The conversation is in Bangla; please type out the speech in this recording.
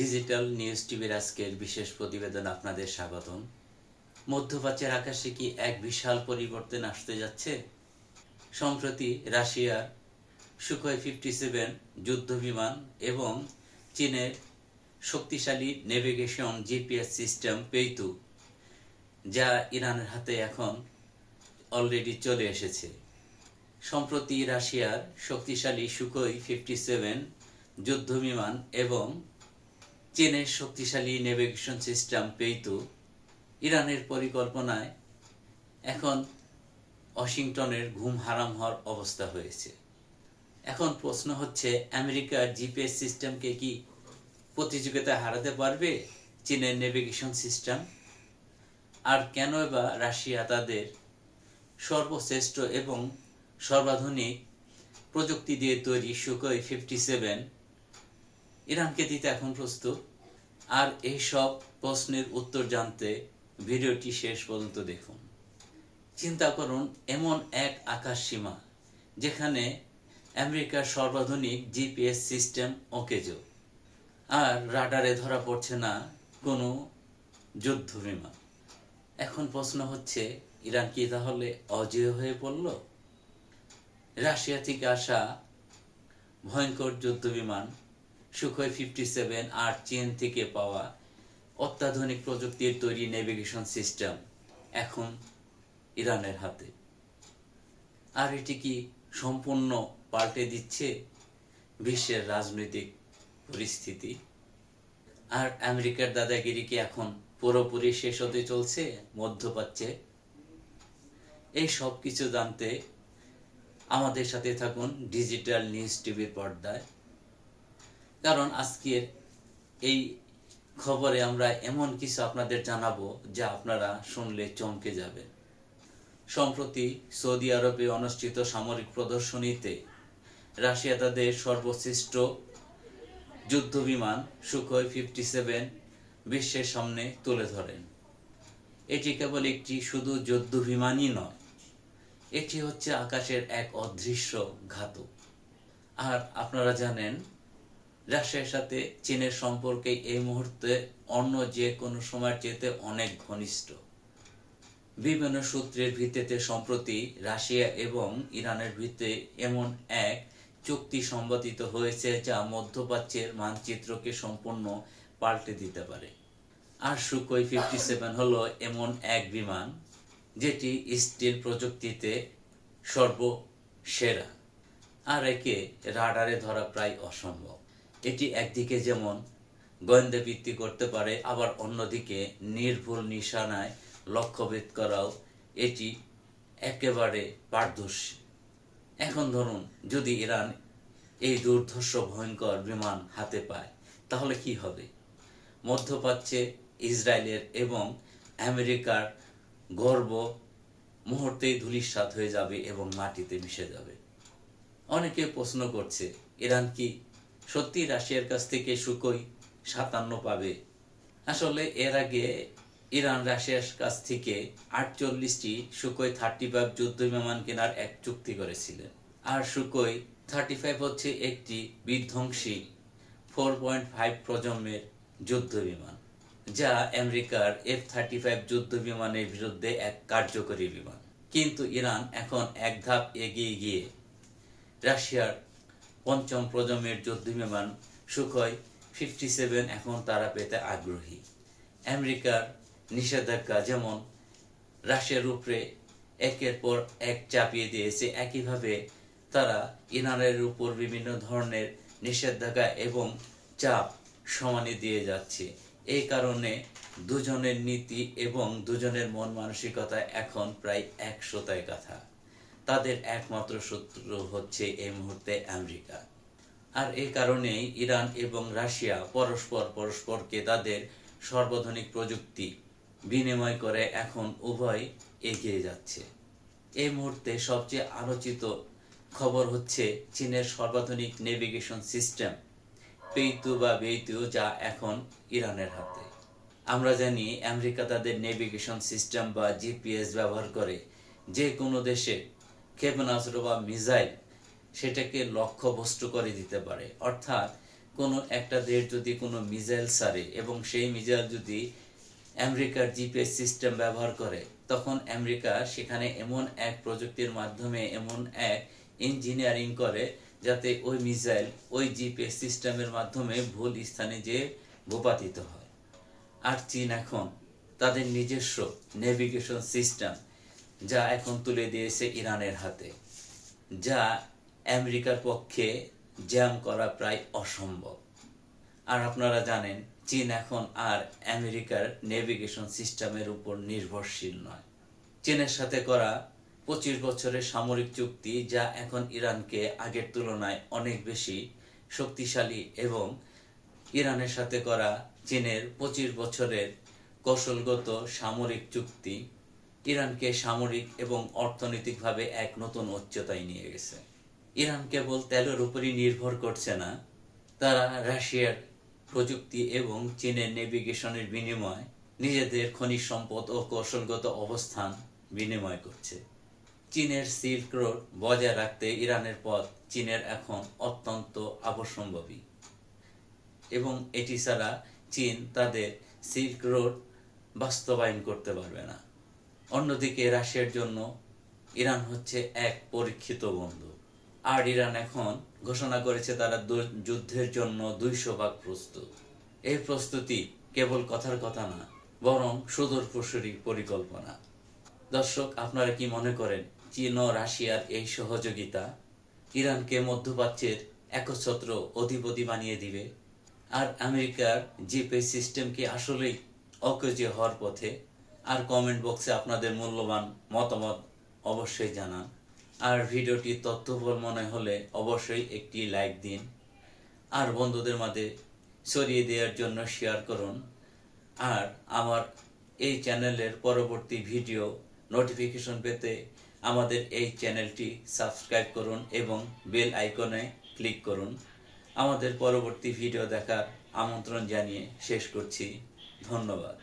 ডিজিটাল নিউজ টিভির আজকের বিশেষ প্রতিবেদন আপনাদের স্বাগতম। মধ্যপ্রাচ্যের আকাশে কি এক বিশাল পরিবর্তন আসতে যাচ্ছে? সম্প্রতি রাশিয়ার সুখয় ফিফটি সেভেন যুদ্ধ বিমান এবং চীনের শক্তিশালী নেভিগেশন জিপিএস সিস্টেম পেইতু, যা ইরানের হাতে এখন অলরেডি চলে এসেছে। সম্প্রতি রাশিয়ার শক্তিশালী সুকোই ফিফটি সেভেন যুদ্ধবিমান এবং চীনের শক্তিশালী নেভিগেশন সিস্টেম পেইতু ইরানের পরিকল্পনায় এখন ওয়াশিংটনের ঘুম হারাম হওয়ার অবস্থা হয়েছে। এখন প্রশ্ন হচ্ছে, আমেরিকার জিপিএস সিস্টেমকে কি প্রতিযোগিতায় হারাতে পারবে চীনের নেভিগেশন সিস্টেম? আর কেন বা রাশিয়া তাদের সর্বশ্রেষ্ঠ এবং সর্বাধুনিক প্রযুক্তি দিয়ে তৈরি সুকই ফিফটি সেভেন ইরানকে দিতে এখন প্রস্তুত। আর এই সব প্রশ্নের উত্তর জানতে ভিডিওটি শেষ পর্যন্ত দেখুন। চিন্তা করুন, এমন এক আকাশ সীমা, যেখানে আমেরিকার সর্বাধুনিক জিপিএস সিস্টেম অকেজ। আর রাডারে ধরা পড়ছে না কোনো যুদ্ধ বিমান। এখন প্রশ্ন হচ্ছে, ইরান কি তাহলে অজেয় হয়ে পড়ল? রাশিয়া থেকে আসা ভয়ঙ্কর যুদ্ধ বিমান সুখই ফিফটি সেভেন আর চেন থেকে পাওয়া অত্যাধুনিক প্রযুক্তির তৈরি নেভিগেশন সিস্টেম এখন ইরানের হাতে। আর এটি কি সম্পূর্ণ পাল্টে দিচ্ছে বিশ্বের রাজনৈতিক পরিস্থিতি? আর আমেরিকার দাদাগিরি কি এখন পুরোপুরি শেষ হতে চলছে, মধ্যপ্রাচ্যে? এই সব কিছু জানতে আমাদের সাথে থাকুন ডিজিটাল নিউজ টিভির পর্দায়। কারণ আজকের এই খবরে আমরা এমন কিছু আপনাদের জানাব যা আপনারা শুনলে চমকে যাবেন সম্প্রতি সৌদি আরবে অনুষ্ঠিত সামরিক প্রদর্শনীতে রাশিয়া তাদের সর্বশ্রেষ্ঠ যুদ্ধ বিমান সুখই ফিফটি সেভেন বিশ্বের সামনে তুলে ধরেন। এটি কেবল একটি শুধু যুদ্ধ বিমানই নয়, এটি হচ্ছে আকাশের এক অদৃশ্য ঘাতক। আর আপনারা জানেন রাশিয়ার সাথে চীনের সম্পর্কে এই মুহূর্তে অন্য যে কোনো সময়ের চেয়ে অনেক ঘনিষ্ঠ। বিভিন্ন সূত্রের ভিত্তিতে সম্প্রতি রাশিয়া এবং ইরানের ভিত্তিতে এমন এক চুক্তি সম্পাদিত হয়েছে যা মধ্যপ্রাচ্যের মানচিত্রকে সম্পূর্ণ পাল্টে দিতে পারে। আর সুকই ফিফটি সেভেন হলো এমন এক বিমান যেটি স্টিল প্রযুক্তিতে সর্বসেরা। আর একে রাডারে ধরা প্রায় অসম্ভব। এটি একদিকে যেমন গোয়েন্দা ভিত্তি করতে পারে, আবার অন্যদিকে নির্ভুল নিশানায় লক্ষ্যভেদ করাও এটি একেবারে পারদর্শী। এখন ধরুন, যদি ইরান এই দুর্ধর্ষ, ভয়ঙ্কর বিমান হাতে পায়, তাহলে কি হবে? মধ্যপ্রাচ্যে ইসরায়েলের এবং আমেরিকার গর্ব মুহূর্তেই ধূলিসাৎ হয়ে যাবে এবং মাটিতে মিশে যাবে। অনেকে প্রশ্ন করছে, ইরান কি সত্যি রাশিয়ার কাছ থেকে সুকই সাতান্ন পাবে। আসলে এর আগে ইরান রাশিয়ার কাছ থেকে আটচল্লিশটি সুকই থার্টি ফাইভ যুদ্ধ বিমান কেনার এক চুক্তি করেছিলেন। আর সুকই থার্টি ফাইভ হচ্ছে একটি বিধ্বংসী ফোর পয়েন্ট ফাইভ প্রজন্মের যুদ্ধ বিমান, যা আমেরিকার এফ থার্টি ফাইভ যুদ্ধ বিমানের বিরুদ্ধে এক কার্যকরী বিমান। কিন্তু ইরান এখন এক ধাপ এগিয়ে গিয়ে রাশিয়ার পঞ্চম প্রজন্মের যুদ্ধ বিমান সুখয় ফিফটি সেভেন এখন তারা পেতে আগ্রহী। আমেরিকার নিষেধাজ্ঞা যেমন রাশিয়ার উপরে একের পর এক চাপিয়ে দিয়েছে, একইভাবে তারা ইরানের উপর বিভিন্ন ধরনের নিষেধাজ্ঞা এবং চাপ সমানে দিয়ে যাচ্ছে। এই কারণে দুজনের নীতি এবং দুজনের মন মানসিকতা এখন প্রায় একশোতায় কথা। তাদের একমাত্র শত্রু হচ্ছে এই মুহূর্তে আমেরিকা। আর এই কারণেই ইরান এবং রাশিয়া পরস্পর পরস্পরকে তাদের সর্বাধুনিক প্রযুক্তি বিনিময় করে এখন উভয় এগিয়ে যাচ্ছে। এই মুহূর্তে সবচেয়ে আলোচিত খবর হচ্ছে চীনের সর্বাধুনিক নেভিগেশন সিস্টেম পেইতু বা বেইতু যা এখন ইরানের হাতে। আমরা জানি আমেরিকা তাদের নেভিগেশন সিস্টেম বা জিপিএস ব্যবহার করে যে কোনো দেশে ক্ষেপণাস্ত্র বা মিসাইল সেটাকে লক্ষ্যভ্রষ্ট করে দিতে পারে। অর্থাৎ কোনো একটা দেশ যদি কোনো মিসাইল সারে এবং সেই মিসাইল যদি আমেরিকার জিপিএস সিস্টেম ব্যবহার করে, তখন আমেরিকা সেখানে এমন এক প্রযুক্তির মাধ্যমে এমন এক ইঞ্জিনিয়ারিং করে যাতে ওই মিসাইল ওই জিপিএস সিস্টেমের মাধ্যমে ভুল স্থানে যে ভূপাতিত হয়। আর চীন এখন তাদের নিজস্ব নেভিগেশন সিস্টেম যা এখন তুলে দিয়েছে ইরানের হাতে, যা আমেরিকার পক্ষে জ্যাম করা প্রায় অসম্ভব। আর আপনারা জানেন, চীন এখন আর আমেরিকার নেভিগেশন সিস্টেমের উপর নির্ভরশীল নয়। চীনের সাথে করা পঁচিশ বছরের সামরিক চুক্তি যা এখন ইরানকে আগের তুলনায় অনেক বেশি শক্তিশালী এবং ইরানের সাথে করা চীনের পঁচিশ বছরের কৌশলগত সামরিক চুক্তি ইরানকে সামরিক এবং অর্থনৈতিকভাবে এক নতুন উচ্চতায় নিয়ে গেছে। ইরান কেবল তেলের উপরই নির্ভর করছে না, তারা রাশিয়ার প্রযুক্তি এবং চীনের নেভিগেশনের বিনিময় নিজেদের খনিজ সম্পদ ও কৌশলগত অবস্থান বিনিময় করছে। চীনের সিল্ক রোড বজায় রাখতে ইরানের পথ চীনের এখন অত্যন্ত আবশ্যম্ভাবী। এবং এটি ছাড়া চীন তাদের সিল্ক রোড বাস্তবায়ন করতে পারবে না। অন্যদিকে রাশিয়ার জন্য ইরান হচ্ছে এক পরীক্ষিত বন্ধু। আর ইরান এখন ঘোষণা করেছে তারা যুদ্ধের জন্য দুইশো ভাগ প্রস্তুত। এই প্রস্তুতি কেবল কথার কথা না, বরং সুদূর পরিকল্পনা। দর্শক, আপনারা কি মনে করেন, চীন ও রাশিয়ার এই সহযোগিতা ইরানকে মধ্যপ্রাচ্যের একচ্ছত্র অধিপতি বানিয়ে দিবে? আর আমেরিকার জিপে সিস্টেম কি আসলেই অকেজে হওয়ার পথে? আর কমেন্ট বক্সে আপনাদের মূল্যবান মতামত অবশ্যই জানান। আর ভিডিওটি তথ্যবল মনে হলে অবশ্যই একটি লাইক দিন। আর বন্ধুদের মাঝে ছড়িয়ে দেওয়ার জন্য শেয়ার করুন। আর আমার এই চ্যানেলের পরবর্তী ভিডিও নোটিফিকেশন পেতে আমাদের এই চ্যানেলটি সাবস্ক্রাইব করুন এবং বেল আইকনে ক্লিক করুন। আমাদের পরবর্তী ভিডিও দেখার আমন্ত্রণ জানিয়ে শেষ করছি। ধন্যবাদ।